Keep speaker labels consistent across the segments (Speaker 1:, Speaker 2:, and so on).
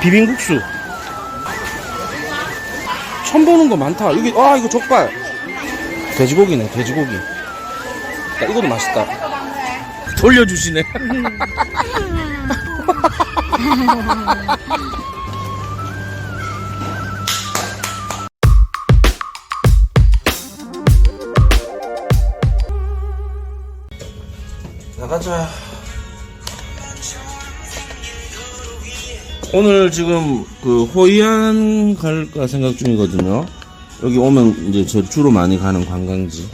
Speaker 1: 비빔국수. 처음 보는 거 많다. 여기, 아, 이거 족발. 돼지고기네, 돼지고기. 야, 이것도 맛있다. 돌려주시네. 나가자. 오늘 지금 그 호이안 갈까 생각 중이거든요. 여기 오면 이제 저 주로 많이 가는 관광지.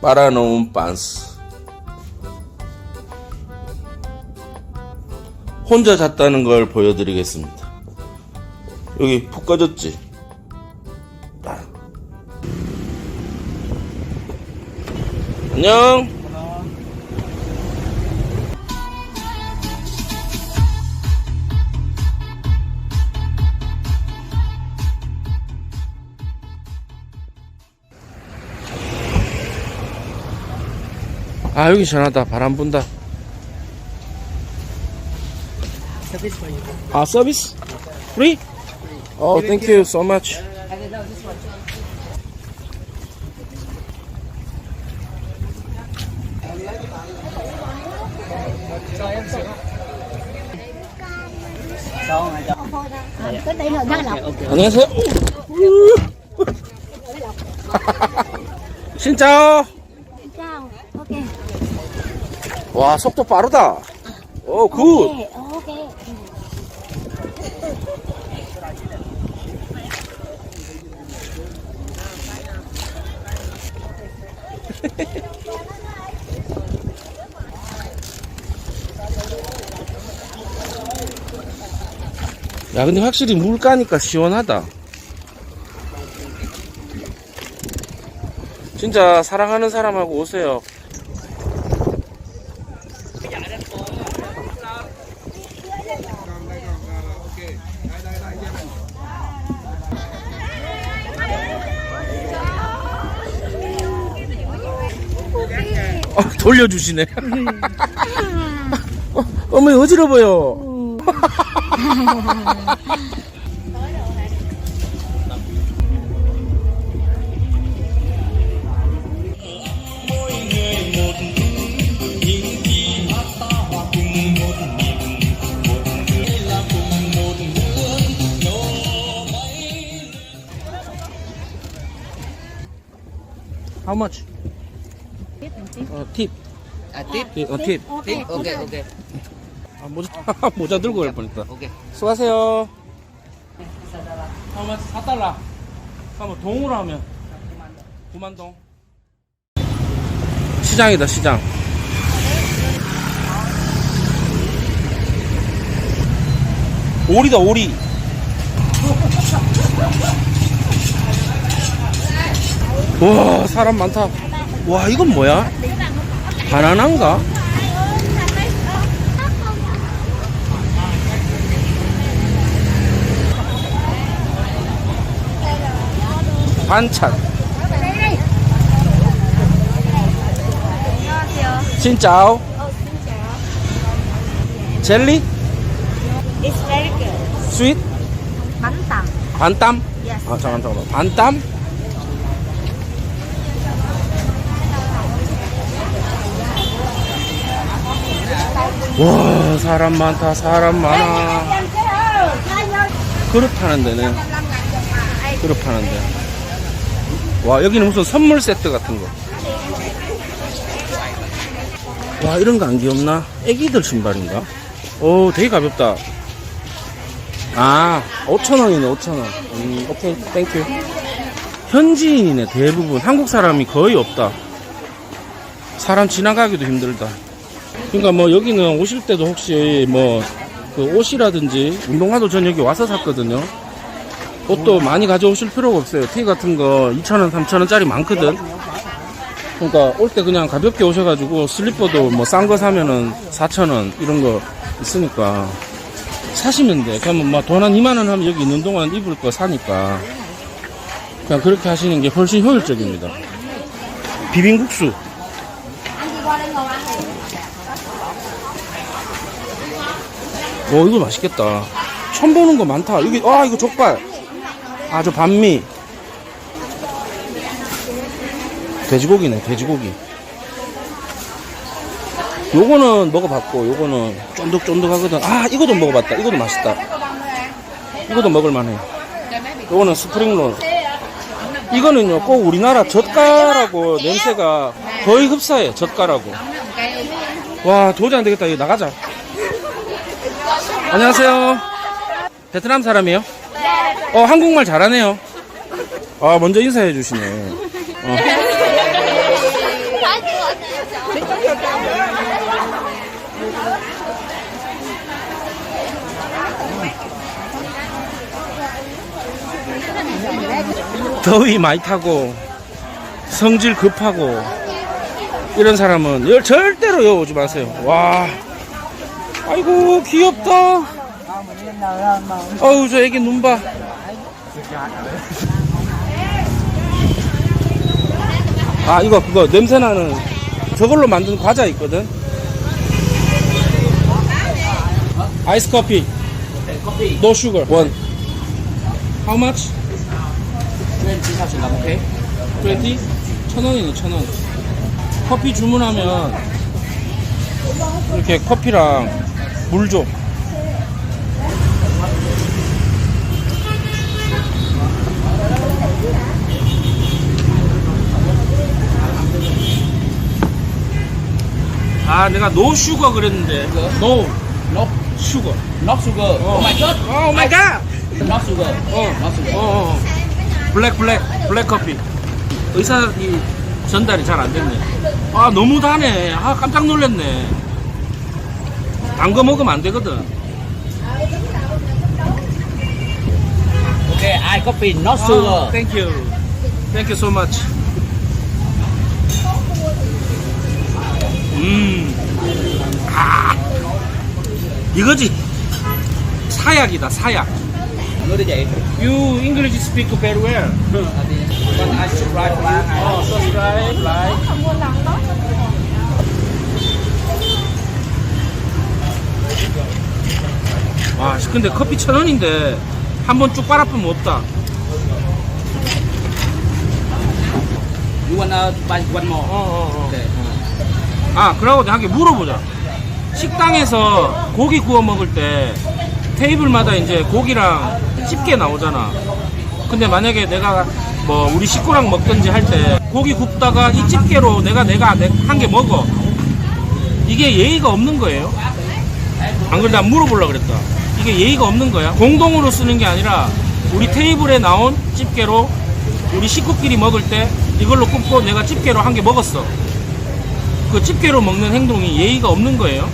Speaker 1: 빨아놓은 빤스. 혼자 잤다는 걸 보여드리겠습니다. 여기 푹 꺼졌지? 아. 안녕. 아 여기 시원하다 바람 분다. 아 서비스? 프리? 어 so much
Speaker 2: lộc
Speaker 3: Ok ok.
Speaker 1: 안녕하세요
Speaker 2: Ok
Speaker 1: 와 속도 빠르다. 오굿
Speaker 2: Ok Ok
Speaker 1: 야 근데 확실히 물 까니까 시원하다. 진짜 사랑하는 사람하고 오세요 어, 돌려주시네 어, 어머니 어지러워요 How much? 어, 팁.
Speaker 3: À tiếp.
Speaker 1: 팁, 어, 팁.
Speaker 3: Tiếp. Ok ok.
Speaker 1: 아, 모자, 모자 들고 갈 뻔했다.
Speaker 3: Ok.
Speaker 1: 수고하세요. 하면 4달러. 하면 동으로 하면 9만 동. 시장이다, 시장. 오리다, 오리. 와, 사람 많다. 와, 이건 뭐야? 바나나인가? 반찬. 진짜오. 젤리?
Speaker 2: It's very good
Speaker 1: 스윗?
Speaker 2: Tằm
Speaker 1: 반땀?
Speaker 2: Yes
Speaker 1: 아, 잠깐, 잠깐만. 반땀? 와, 사람 많다, 사람 많아. 그릇 파는 데네. 그릇 파는 데. 와, 여기는 무슨 선물 세트 같은 거. 와, 이런 거 안 귀엽나? 애기들 신발인가? 오, 되게 가볍다. 아, 5천원이네, 5천원. 음, 오케이, 땡큐. 현지인이네, 대부분. 한국 사람이 거의 없다. 사람 지나가기도 힘들다. 그러니까 뭐 여기는 오실 때도 혹시 뭐 그 옷이라든지 운동화도 전 여기 와서 샀거든요. 옷도 많이 가져오실 필요가 없어요. 티 같은 거 2,000원, 3,000원짜리 많거든. 그러니까 올 때 그냥 가볍게 오셔가지고 슬리퍼도 뭐 싼 거 사면은 4,000원 이런 거 있으니까 사시면 돼. 그러면 뭐돈 한 2만 원 하면 여기 있는 동안 입을 거 사니까 그냥 그렇게 하시는 게 훨씬 효율적입니다. 비빔국수. 오 이거 맛있겠다. 처음 보는 거 많다. 여기 아 이거 족발. 아 저 반미. 돼지고기네 돼지고기. 요거는 먹어봤고 요거는 쫀득쫀득하거든. 아 이거도 먹어봤다. 이거도 맛있다. 이것도 먹을만해. 요거는 스프링롤. 이거는요 꼭 우리나라 젓가라고 냄새가 거의 흡사해 젓가라고 와 도저히 안 되겠다. 이거 나가자. 안녕하세요. 베트남 사람이에요? 어 한국말 잘하네요. 아 먼저 인사해 주시네. 어. 더위 많이 타고 성질 급하고 이런 사람은 열 절대로 여 오지 마세요. 와, 아이고 귀엽다. 어우 저 애기 눈 봐. 아 이거 그거 냄새 나는 저걸로 만든 과자 있거든. 아이스 커피. No sugar. One. How much?
Speaker 3: 20,000 đồng, okay?
Speaker 1: 20? 천 원이네, 천 원. 커피 주문하면 이렇게 커피랑 물 줘. 아, 내가 노 슈거 그랬는데. 노
Speaker 3: Not,
Speaker 1: 슈거.
Speaker 3: sugar. Oh, my god.
Speaker 1: 오 마이 갓!
Speaker 3: Not sugar.
Speaker 1: 어.
Speaker 3: Not sugar.
Speaker 1: 어, 어. 블랙 블랙 블랙 커피. 의사 이 전달이 잘 안 됐네. 아 너무 다네. 아 깜짝 놀랐네. 단 거 먹으면 안 되거든.
Speaker 3: Okay, I coffee, not
Speaker 1: 아,
Speaker 3: sugar.
Speaker 1: thank you. Thank you so much. 음. 아. 이거지. 사약이다, 사약. You English speak very well.
Speaker 3: Subscribe
Speaker 1: subscribe, like. 와, 씨, 근데 커피 천 원인데 한 번 쭉 빨아보면 없다.
Speaker 3: You wanna buy one more?
Speaker 1: 어, 어, 어.
Speaker 3: Okay.
Speaker 1: 아, 그러고 내가 한 개 물어보자. 식당에서 고기 구워 먹을 때 테이블마다 이제 고기랑 집게 나오잖아. 근데 만약에 내가 뭐 우리 식구랑 먹든지 할 때 고기 굽다가 이 집게로 내가 내가 한 개 먹어. 이게 예의가 없는 거예요? 안 그래 나 물어보려 그랬다. 이게 예의가 없는 거야? 공동으로 쓰는 게 아니라 우리 테이블에 나온 집게로 우리 식구끼리 먹을 때 이걸로 굽고 내가 집게로 한 개 먹었어. 그 집게로 먹는 행동이 예의가 없는 거예요?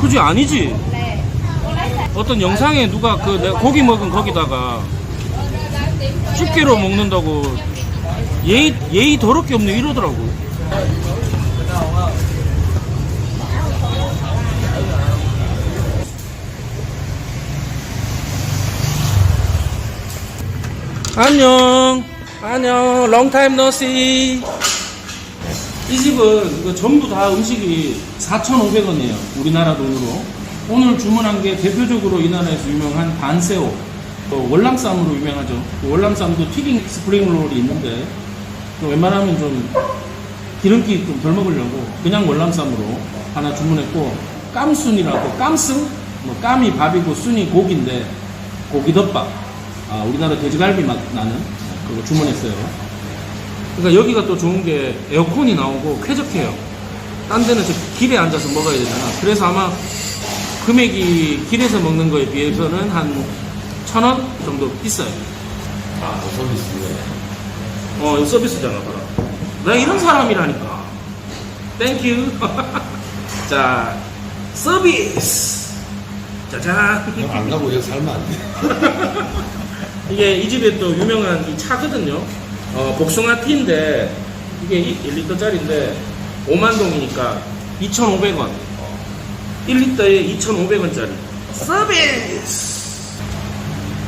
Speaker 1: 그지 아니지. 어떤 영상에 누가 그 내가 고기 먹은 거기다가 집게로 먹는다고 예의 예의 더럽게 없네 이러더라고. 안녕. 안녕. no see. 이 집은 이거 전부 다 음식이 4,500원이에요. 우리나라 돈으로. 오늘 주문한 게 대표적으로 이 나라에서 유명한 반새우. 또 월남쌈으로 유명하죠. 그 월남쌈도 튀긴 스프링롤이 있는데 또 웬만하면 좀 기름기 좀 덜 먹으려고 그냥 월남쌈으로 하나 주문했고 깜순이라고 깜승? 뭐 깜이 밥이고 순이 고기인데 고기덮밥. 아, 우리나라 돼지갈비 맛 나는 그거 주문했어요. 그러니까 여기가 또 좋은 게 에어컨이 나오고 쾌적해요. 딴 데는 저 길에 앉아서 먹어야 되잖아. 그래서 아마 금액이 길에서 먹는 거에 비해서는 한 천 원 정도 비싸요.
Speaker 4: 아, 그 서비스네.
Speaker 1: 어, 이거 서비스잖아, 봐라. 내가 이런 사람이라니까. 땡큐. 자, 서비스. 짜잔.
Speaker 4: 그럼 안 가고 여기 살면 안 돼.
Speaker 1: 이게 이 집에 또 유명한 이 차거든요. 어, 복숭아 티인데 이게 1리터짜리인데 5만 동이니까 2,500원. 1리터에 2,500원짜리. 서비스.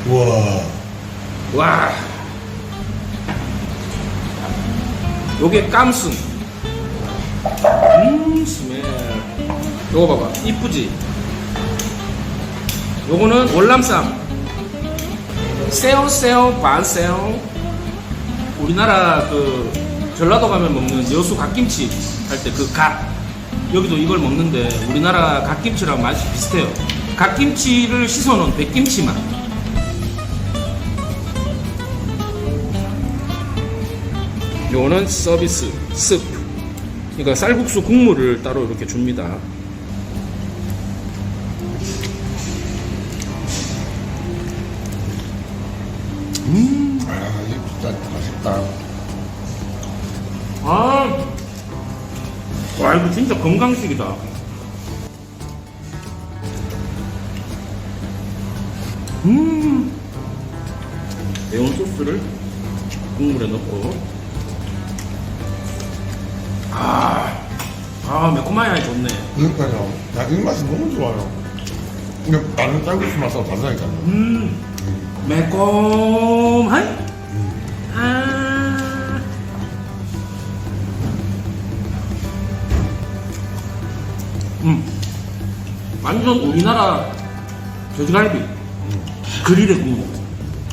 Speaker 4: 우와.
Speaker 1: 와. 요게 깜순. 음, 스멜. 요거 봐봐 이쁘지 요거는 월남쌈 새우 새우 반 새우 우리나라 그 전라도 가면 먹는 여수 갓김치 할 때 그 갓 여기도 이걸 먹는데 우리나라 갓김치랑 맛이 비슷해요 갓김치를 씻어놓은 백김치 맛 요거는 서비스 스프 그러니까 쌀국수 국물을 따로 이렇게 줍니다.
Speaker 4: 아, 이거 진짜 맛있다.
Speaker 1: 아, 와 이거 진짜 건강식이다. 음, 매운 소스를 국물에 넣고, 아, 아 매콤하니 좋네.
Speaker 4: 그러니까요. 나 이 맛이 너무 좋아요. 이게 다른 쌀국수 맛하고 다르다니까요.
Speaker 1: 음, 매콤하이. 아. 음, 완전 우리나라 돼지갈비 그릴의 국물.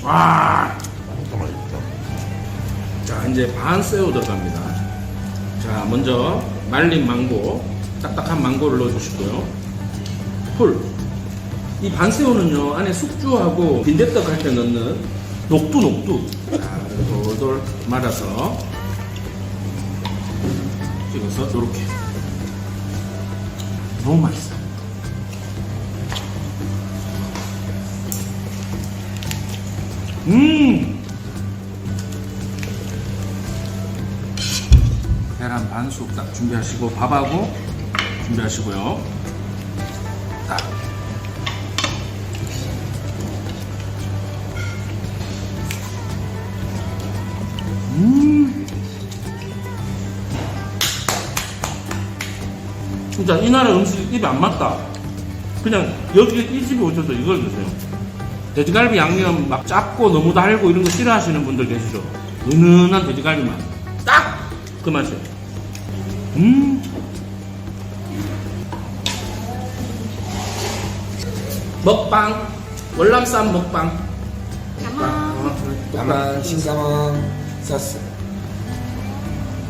Speaker 1: 와.
Speaker 4: 진짜 맛있다.
Speaker 1: 자, 이제 반 새우 들어갑니다. 자, 먼저 말린 망고, 딱딱한 망고를 넣어주시고요. 풀. 이 반새우는요, 안에 숙주하고 빈대떡 할 때 넣는 녹두, 녹두. 자, 돌돌 말아서 찍어서 이렇게. 너무 맛있어. 음! 계란 반숙 딱 준비하시고 밥하고 준비하시고요. 딱. 음. 진짜 이 나라 음식 입에 안 맞다. 그냥 여기 이 집에 오셔서 이걸 드세요. 돼지갈비 양념 막 작고 너무 달고 이런 거 싫어하시는 분들 계시죠? 은은한 돼지갈비 맛. 딱 그 맛이에요. 음. 먹방. 월남쌈 먹방.
Speaker 2: Ơn.
Speaker 4: 나만 신사만 쌌어.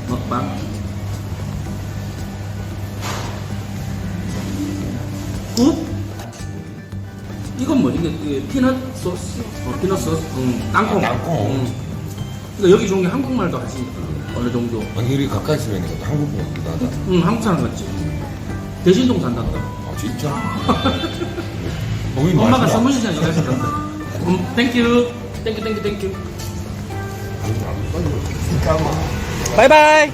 Speaker 1: 먹방. 굿. 이건 뭐지? 이게, 이게 피넛 소스? 어, 피넛 소스? 응, 땅콩.
Speaker 4: 아, 땅콩.
Speaker 1: 응. 그러니까 여기 좋은 게 한국말도 하시니까. 어느 정도.
Speaker 4: 아니, 우리 가까이 있으면 이거 한국 먹기도 하다.
Speaker 1: 응, 한국 사람 같지. 대신동 산단다.
Speaker 4: 아, 진짜?
Speaker 1: 엄마가 시장 여기서 산다. 음, 땡큐. 땡큐, 땡큐, 땡큐. 바이바이.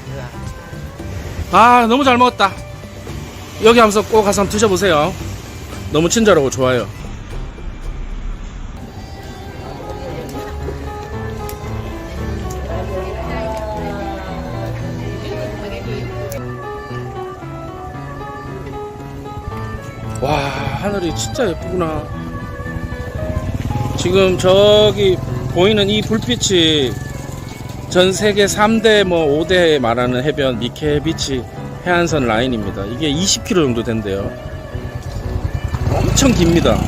Speaker 1: 아, 너무 잘 먹었다. 여기 하면서 꼭 가서 한번 드셔보세요. 너무 친절하고 좋아요. 하늘이 진짜 예쁘구나. 지금 저기 보이는 이 불빛이 전 세계 3대 뭐 5대 말하는 해변 미케 비치 해안선 라인입니다. 이게 20km 정도 된대요. 엄청 깁니다.